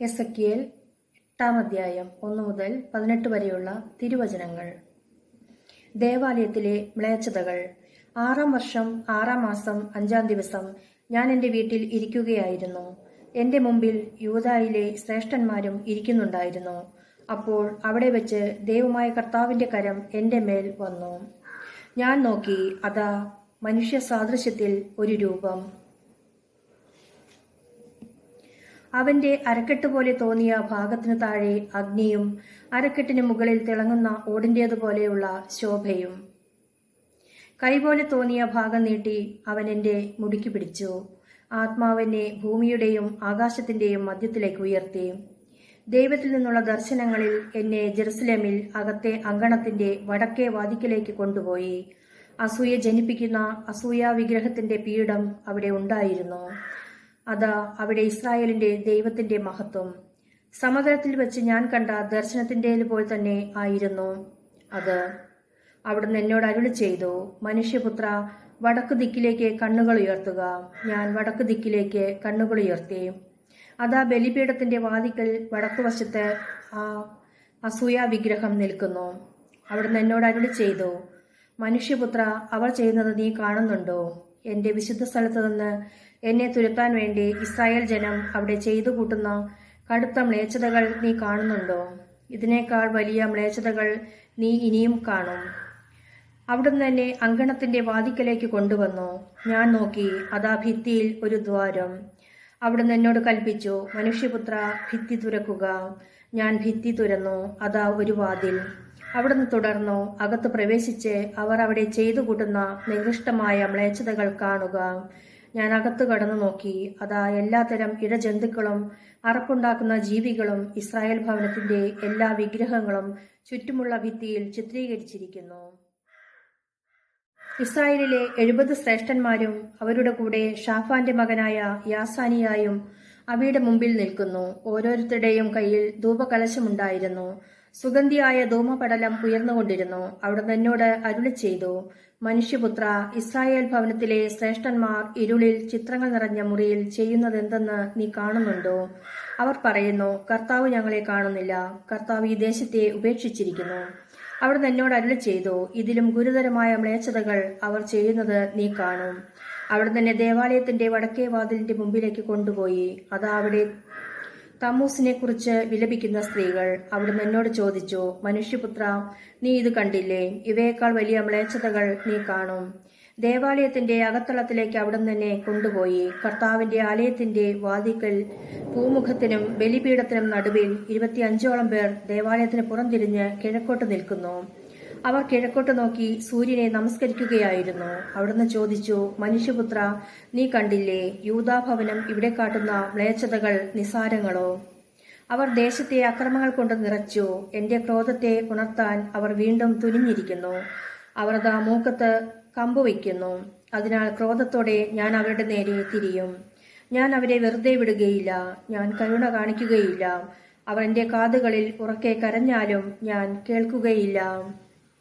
എസക്കിയേൽ എട്ടാം അധ്യായം ഒന്നു മുതൽ പതിനെട്ട് വരെയുള്ള തിരുവചനങ്ങൾ. ദേവാലയത്തിലെ മ്ലേച്ഛതകൾ. ആറാം വർഷം ആറാം മാസം അഞ്ചാം ദിവസം ഞാൻ എന്റെ വീട്ടിൽ ഇരിക്കുകയായിരുന്നു. എന്റെ മുമ്പിൽ യൂതായിലെ ശ്രേഷ്ഠന്മാരും ഇരിക്കുന്നുണ്ടായിരുന്നു. അപ്പോൾ അവിടെ വെച്ച് ദൈവമായ കർത്താവിന്റെ കരം എന്റെ മേൽ വന്നു. ഞാൻ നോക്കി അതാ മനുഷ്യ സാദൃശ്യത്തിൽ ഒരു രൂപം. അവന്റെ അരക്കെട്ട് പോലെ തോന്നിയ ഭാഗത്തിനു താഴെ അഗ്നിയും അരക്കെട്ടിന് മുകളിൽ തിളങ്ങുന്ന ഓടിന്റേതുപോലെയുള്ള ശോഭയും. കൈപോലെ തോന്നിയ ഭാഗം നീട്ടി അവൻ എന്റെ മുടിക്ക് പിടിച്ചു. ആത്മാവിനെ ഭൂമിയുടെയും ആകാശത്തിന്റെയും മധ്യത്തിലേക്ക് ഉയർത്തി. ദൈവത്തിൽ നിന്നുള്ള ദർശനങ്ങളിൽ എന്നെ ജെറുസലേമിൽ അകത്തെ അങ്കണത്തിന്റെ വടക്കേ വാതിക്കലേക്ക് കൊണ്ടുപോയി. അസൂയ ജനിപ്പിക്കുന്ന അസൂയ വിഗ്രഹത്തിന്റെ പീഠം അവിടെ ഉണ്ടായിരുന്നു. അതാ അവിടെ ഇസ്രായേലിന്റെ ദൈവത്തിന്റെ മഹത്വം. സമതലത്തിൽ വെച്ച് ഞാൻ കണ്ട ദർശനത്തിന്റെ പോലെ തന്നെ ആയിരുന്നു. അത് അവിടുന്ന് എന്നോട് അരുളി ചെയ്തു മനുഷ്യപുത്ര വടക്കു ദിക്കിലേക്ക് കണ്ണുകൾ ഉയർത്തുക. ഞാൻ വടക്കു ദിക്കിലേക്ക് കണ്ണുകൾ ഉയർത്തി. അതാ ബലിപീഠത്തിന്റെ വാതിക്കൽ വടക്കുവശത്ത് ആ അസൂയ വിഗ്രഹം നിൽക്കുന്നു. അവിടുന്ന് എന്നോട് അരുളി ചെയ്തു മനുഷ്യപുത്ര അവർ ചെയ്യുന്നത് നീ കാണുന്നുണ്ടോ? എന്റെ വിശുദ്ധ സ്ഥലത്ത് നിന്ന് എന്നെ തുരുത്താൻ വേണ്ടി ഇസ്രായേൽ ജനം അവിടെ ചെയ്തു കൂട്ടുന്ന കടുത്ത മ്ലേച്ഛതകൾ നീ കാണുന്നുണ്ടോ? ഇതിനേക്കാൾ വലിയ മ്ലേച്ഛതകൾ നീ ഇനിയും കാണും. അവിടുന്ന് തന്നെ അങ്കണത്തിന്റെ വാതിക്കലേക്ക് കൊണ്ടുവന്നു. ഞാൻ നോക്കി അതാ ഭിത്തിയിൽ ഒരു ദ്വാരം. അവിടുന്ന് എന്നോട് കൽപ്പിച്ചു മനുഷ്യപുത്ര ഭിത്തി തുരക്കുക. ഞാൻ ഭിത്തി തുരന്നു അതാ ഒരു വാതിൽ. അവിടുന്ന് തുടർന്നു അകത്ത് പ്രവേശിച്ച് അവർ അവിടെ ചെയ്തു കൂട്ടുന്ന നികൃഷ്ടമായ മ്ലേച്ഛതകൾ കാണുക. ഞാൻ അകത്ത് കടന്നു നോക്കി. അതാ എല്ലാത്തരം ഇഴജന്തുക്കളും അറപ്പുണ്ടാക്കുന്ന ജീവികളും ഇസ്രായേൽ ഭവനത്തിന്റെ എല്ലാ വിഗ്രഹങ്ങളും ചുറ്റുമുള്ള ഭിത്തിയിൽ ചിത്രീകരിച്ചിരിക്കുന്നു. ഇസ്രായേലിലെ എഴുപത് ശ്രേഷ്ഠന്മാരും അവരുടെ കൂടെ ഷാഫാന്റെ മകനായ യാസാനിയായും അവയുടെ മുമ്പിൽ നിൽക്കുന്നു. ഓരോരുത്തരുടെയും കയ്യിൽ ധൂപകലശമുണ്ടായിരുന്നു. സുഗന്ധിയായ ധൂമപടലം ഉയർന്നുകൊണ്ടിരുന്നു അവിടുന്ന് എന്നോട് അരുളി ചെയ്തു മനുഷ്യപുത്ര ഇസ്രായേൽ ഭവനത്തിലെ ശ്രേഷ്ഠന്മാർ ഇരുളിൽ ചിത്രങ്ങൾ നിറഞ്ഞ മുറിയിൽ ചെയ്യുന്നതെന്തെന്ന് നീ കാണുന്നുണ്ടോ അവർ പറയുന്നു കർത്താവ് ഞങ്ങളെ കാണുന്നില്ല. കർത്താവ് ഈ ദേശത്തെ ഉപേക്ഷിച്ചിരിക്കുന്നു. അവിടുന്ന് എന്നോട് അരുളി ചെയ്തു ഇതിലും ഗുരുതരമായ മ്ലേച്ഛതകൾ അവർ ചെയ്യുന്നത് നീ കാണും. അവിടെ തന്നെ ദേവാലയത്തിന്റെ വടക്കേ വാതിലിന്റെ മുമ്പിലേക്ക് കൊണ്ടുപോയി. അതാ അവിടെ തമ്മൂസിനെ കുറിച്ച് വിലപിക്കുന്ന സ്ത്രീകൾ അവിടുന്ന് എന്നോട് ചോദിച്ചു മനുഷ്യപുത്ര നീ ഇത് കണ്ടില്ലേ? ഇവയേക്കാൾ വലിയ മ്ലേച്ഛതകൾ നീ കാണും. ദേവാലയത്തിന്റെ അകത്തളത്തിലേക്ക് അവിടുന്ന് തന്നെ കൊണ്ടുപോയി. കർത്താവിന്റെ ആലയത്തിന്റെ വാതിക്കൽ പൂമുഖത്തിനും ബലിപീഠത്തിനും നടുവിൽ ഇരുപത്തിയഞ്ചോളം പേർ ദേവാലയത്തിന് പുറംതിരിഞ്ഞ് കിഴക്കോട്ട് നിൽക്കുന്നു. അവർ കിഴക്കോട്ട് നോക്കി സൂര്യനെ നമസ്കരിക്കുകയായിരുന്നു. അവിടുന്ന് ചോദിച്ചു മനുഷ്യപുത്ര നീ കണ്ടില്ലേ? യൂതാഭവനം ഇവിടെ കാട്ടുന്ന മ്ലേച്ഛതകൾ നിസാരങ്ങളോ അവർ ദേശത്തെ അക്രമങ്ങൾ കൊണ്ട് നിറച്ചു. എന്റെ ക്രോധത്തെ ഉണർത്താൻ അവർ വീണ്ടും തുനിഞ്ഞിരിക്കുന്നു. അവർ അതാ മൂക്കത്ത് കമ്പുവയ്ക്കുന്നു അതിനാൽ ക്രോധത്തോടെ ഞാൻ അവരുടെ നേരെ തിരിയും. ഞാൻ അവരെ വെറുതെ വിടുകയില്ല. ഞാൻ കരുണ കാണിക്കുകയില്ല. അവർ എന്റെ കാതുകളിൽ ഉറക്കെ കരഞ്ഞാലും ഞാൻ കേൾക്കുകയില്ല.